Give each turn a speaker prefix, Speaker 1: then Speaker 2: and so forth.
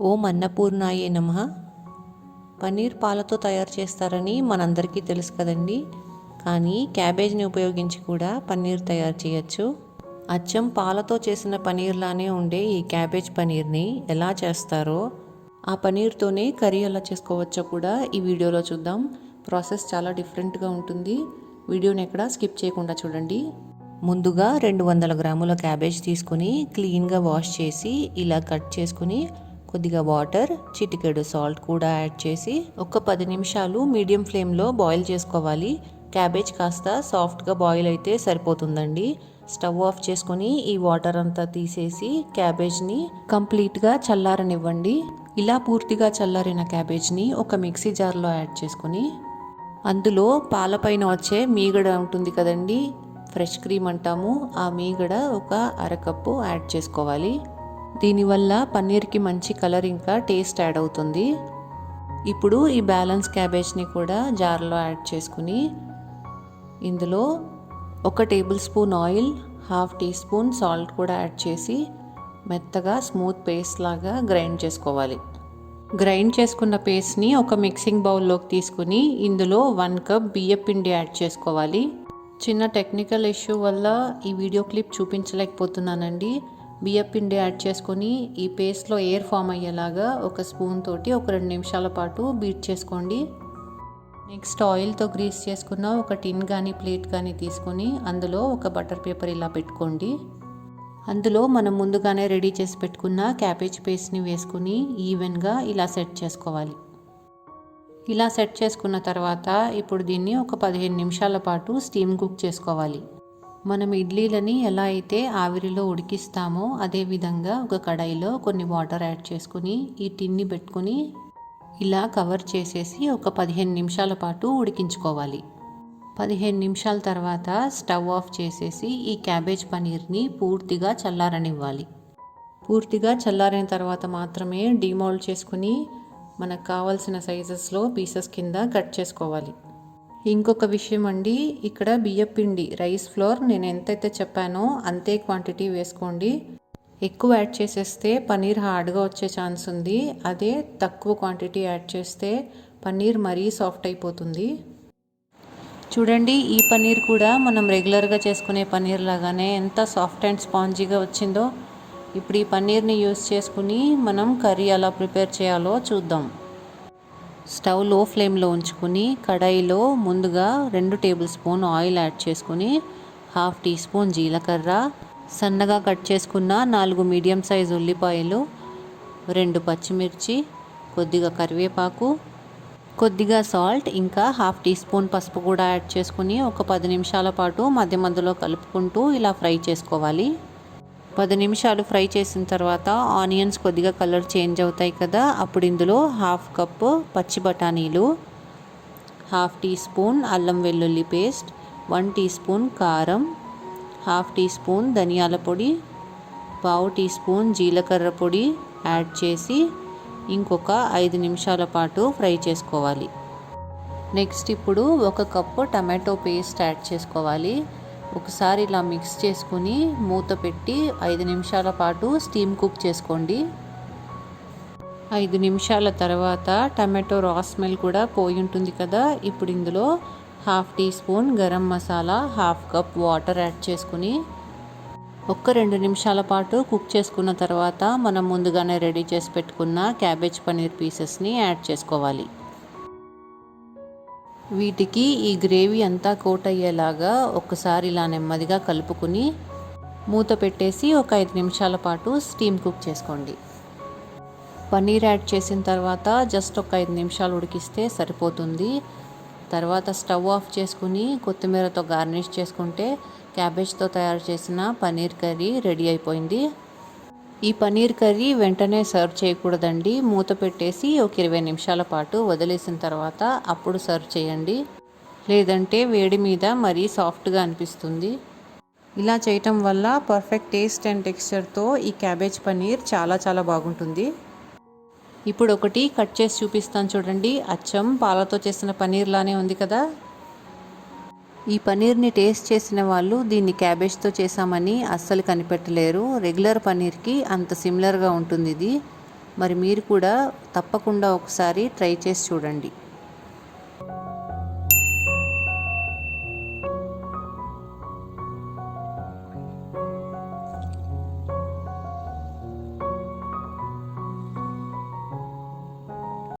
Speaker 1: ఓం అన్నపూర్ణాయే నమ. పన్నీర్ పాలతో తయారు చేస్తారని మనందరికీ తెలుసు కదండి. కానీ క్యాబేజ్ని ఉపయోగించి కూడా పన్నీర్ తయారు చేయొచ్చు. అచ్చం పాలతో చేసిన పన్నీర్లానే ఉండే ఈ క్యాబేజ్ పన్నీర్ని ఎలా చేస్తారో ఆ పన్నీర్తోనే కర్రీ ఎలా చేసుకోవచ్చో కూడా ఈ వీడియోలో చూద్దాం. ప్రాసెస్ చాలా డిఫరెంట్గా ఉంటుంది. వీడియోని ఎక్కడ స్కిప్ చేయకుండా చూడండి. ముందుగా రెండు వందల గ్రాముల క్యాబేజ్ తీసుకుని క్లీన్గా వాష్ చేసి ఇలా కట్ చేసుకుని కొద్దిగా వాటర్ చిటికెడు సాల్ట్ కూడా యాడ్ చేసి ఒక పది నిమిషాలు మీడియం ఫ్లేమ్లో బాయిల్ చేసుకోవాలి. క్యాబేజ్ కాస్త సాఫ్ట్గా బాయిల్ అయితే సరిపోతుందండి. స్టవ్ ఆఫ్ చేసుకొని ఈ వాటర్ అంతా తీసేసి క్యాబేజ్ని కంప్లీట్గా చల్లారనివ్వండి. ఇలా పూర్తిగా చల్లారిన క్యాబేజ్ని ఒక మిక్సీ జార్లో యాడ్ చేసుకొని అందులో పాలపైన వచ్చే మీగడ ఉంటుంది కదండి ఫ్రెష్ క్రీమ్ అంటాము ఆ మీగడ ఒక అరకప్పు యాడ్ చేసుకోవాలి. దీనివల్ల పన్నీర్కి మంచి కలర్ ఇంకా టేస్ట్ యాడ్ అవుతుంది. ఇప్పుడు ఈ బ్యాలెన్స్ క్యాబేజ్ని కూడా జార్లో యాడ్ చేసుకుని ఇందులో ఒక tablespoon oil half teaspoon salt కూడా యాడ్ చేసి మెత్తగా స్మూత్ పేస్ట్ లాగా గ్రైండ్ చేసుకోవాలి. గ్రైండ్ చేసుకున్న పేస్ట్ని ఒక మిక్సింగ్ బౌల్లోకి తీసుకుని ఇందులో వన్ కప్ బియ్య పిండి యాడ్ చేసుకోవాలి. చిన్న టెక్నికల్ ఇష్యూ వల్ల ఈ వీడియో క్లిప్ చూపించలేకపోతున్నానండి. బియ్యపిండి యాడ్ చేసుకొని ఈ పేస్ట్లో ఎయిర్ ఫామ్ అయ్యేలాగా ఒక స్పూన్ తోటి ఒక రెండు నిమిషాల పాటు బీట్ చేసుకోండి. నెక్స్ట్ ఆయిల్తో గ్రీస్ చేసుకున్న ఒక టిన్ కానీ ప్లేట్ కానీ తీసుకొని అందులో ఒక బటర్ పేపర్ ఇలా పెట్టుకోండి. అందులో మనం ముందుగానే రెడీ చేసి పెట్టుకున్న క్యాబేజ్ పేస్ట్ని వేసుకుని ఈవెన్గా ఇలా సెట్ చేసుకోవాలి. ఇలా సెట్ చేసుకున్న తర్వాత ఇప్పుడు దీన్ని ఒక పదిహేను నిమిషాల పాటు స్టీమ్ కుక్ చేసుకోవాలి. మనం ఇడ్లీలని ఎలా అయితే ఆవిరిలో ఉడికిస్తామో అదేవిధంగా ఒక కడాయిలో కొన్ని వాటర్ యాడ్ చేసుకుని ఈ టిన్ని పెట్టుకుని ఇలా కవర్ చేసేసి ఒక పదిహేను నిమిషాల పాటు ఉడికించుకోవాలి. పదిహేను నిమిషాల తర్వాత స్టవ్ ఆఫ్ చేసేసి ఈ క్యాబేజ్ పనీర్ని పూర్తిగా చల్లారనివ్వాలి. పూర్తిగా చల్లారిన తర్వాత మాత్రమే డిమోల్డ్ చేసుకుని మనకు కావాల్సిన సైజెస్లో పీసెస్ కింద కట్ చేసుకోవాలి. ఇంకొక విషయం అండి ఇక్కడ బియ్యం పిండి రైస్ ఫ్లోర్ నేను ఎంతైతే చెప్పానో అంతే క్వాంటిటీ వేసుకోండి. ఎక్కువ యాడ్ చేసేస్తే పన్నీర్ హార్డ్గా వచ్చే ఛాన్స్ ఉంది. అదే తక్కువ క్వాంటిటీ యాడ్ చేస్తే పన్నీర్ మరీ సాఫ్ట్ అయిపోతుంది. చూడండి ఈ పన్నీర్ కూడా మనం రెగ్యులర్గా చేసుకునే పన్నీర్ లాగానే ఎంత సాఫ్ట్ అండ్ స్పాంజీగా వచ్చిందో. ఇప్పుడు ఈ పన్నీర్ని యూస్ చేసుకుని మనం కర్రీ ఎలా ప్రిపేర్ చేయాలో చూద్దాం. స్టవ్లో ఫ్లేమ్లో ఉంచుకుని కడాయిలో ముందుగా రెండు టేబుల్ స్పూన్ ఆయిల్ యాడ్ చేసుకుని హాఫ్ టీ స్పూన్ జీలకర్ర సన్నగా కట్ చేసుకున్న నాలుగు మీడియం సైజ్ ఉల్లిపాయలు రెండు పచ్చిమిర్చి కొద్దిగా కరివేపాకు కొద్దిగా సాల్ట్ ఇంకా హాఫ్ టీ స్పూన్ పసుపు కూడా యాడ్ చేసుకుని ఒక పది నిమిషాల పాటు మధ్య మధ్యలో కలుపుకుంటూ ఇలా ఫ్రై చేసుకోవాలి. పది నిమిషాలు ఫ్రై చేసిన తర్వాత ఆనియన్స్ కొద్దిగా కలర్ చేంజ్ అవుతాయి కదా అప్పుడు ఇందులో హాఫ్ కప్పు పచ్చి బఠానీలు హాఫ్ టీ స్పూన్ అల్లం వెల్లుల్లి పేస్ట్ వన్ టీ స్పూన్ కారం హాఫ్ టీ స్పూన్ ధనియాల పొడి పావు టీ స్పూన్ జీలకర్ర పొడి యాడ్ చేసి ఇంకొక ఐదు నిమిషాల పాటు ఫ్రై చేసుకోవాలి. నెక్స్ట్ ఇప్పుడు ఒక కప్పు టమాటో పేస్ట్ యాడ్ చేసుకోవాలి. ఒకసారి ఇలా మిక్స్ చేసుకుని మూత పెట్టి ఐదు నిమిషాల పాటు స్టీమ్ కుక్ చేసుకోండి. ఐదు నిమిషాల తర్వాత టమాటో రా స్మెల్ కూడా పోయి ఉంటుంది కదా ఇప్పుడు ఇందులో half teaspoon garam masala half cup water add చేసుకుని ఒక్క రెండు నిమిషాల పాటు కుక్ చేసుకున్న తర్వాత మనం ముందుగానే రెడీ చేసి పెట్టుకున్న క్యాబేజ్ పన్నీర్ పీసెస్ని యాడ్ చేసుకోవాలి. వీటికి ఈ గ్రేవీ అంతా కోట్ అయ్యేలాగా ఒకసారి ఇలా నెమ్మదిగా కలుపుకుని మూత పెట్టేసి ఒక ఐదు నిమిషాల పాటు స్టీమ్ కుక్ చేసుకోండి. పన్నీర్ యాడ్ చేసిన తర్వాత జస్ట్ ఒక ఐదు నిమిషాలు ఉడికిస్తే సరిపోతుంది. తర్వాత స్టవ్ ఆఫ్ చేసుకుని కొత్తిమీరతో గార్నిష్ చేసుకుంటే క్యాబేజ్తో తయారు చేసిన పన్నీర్ కర్రీ రెడీ అయిపోయింది. ఈ పన్నీర్ కర్రీ వెంటనే సర్వ్ చేయకూడదండి. మూత పెట్టేసి ఒక ఇరవై నిమిషాల పాటు వదిలేసిన తర్వాత అప్పుడు సర్వ్ చేయండి. లేదంటే వేడి మీద మరీ సాఫ్ట్గా అనిపిస్తుంది. ఇలా చేయటం వల్ల పర్ఫెక్ట్ టేస్ట్ అండ్ టెక్స్చర్తో ఈ క్యాబేజ్ పన్నీర్ చాలా చాలా బాగుంటుంది. ఇప్పుడు ఒకటి కట్ చేసి చూపిస్తాను చూడండి. అచ్చం పాలతో చేసిన పన్నీర్ లానే ఉంది కదా. ఈ పన్నీర్ని టేస్ట్ చేసిన వాళ్ళు దీన్ని క్యాబేజ్తో చేసామని అస్సలు కనిపెట్టలేరు. రెగ్యులర్ పన్నీర్కి అంత సిమిలర్గా ఉంటుంది ఇది మరి మీరు కూడా తప్పకుండా ఒకసారి ట్రై చేసి చూడండి.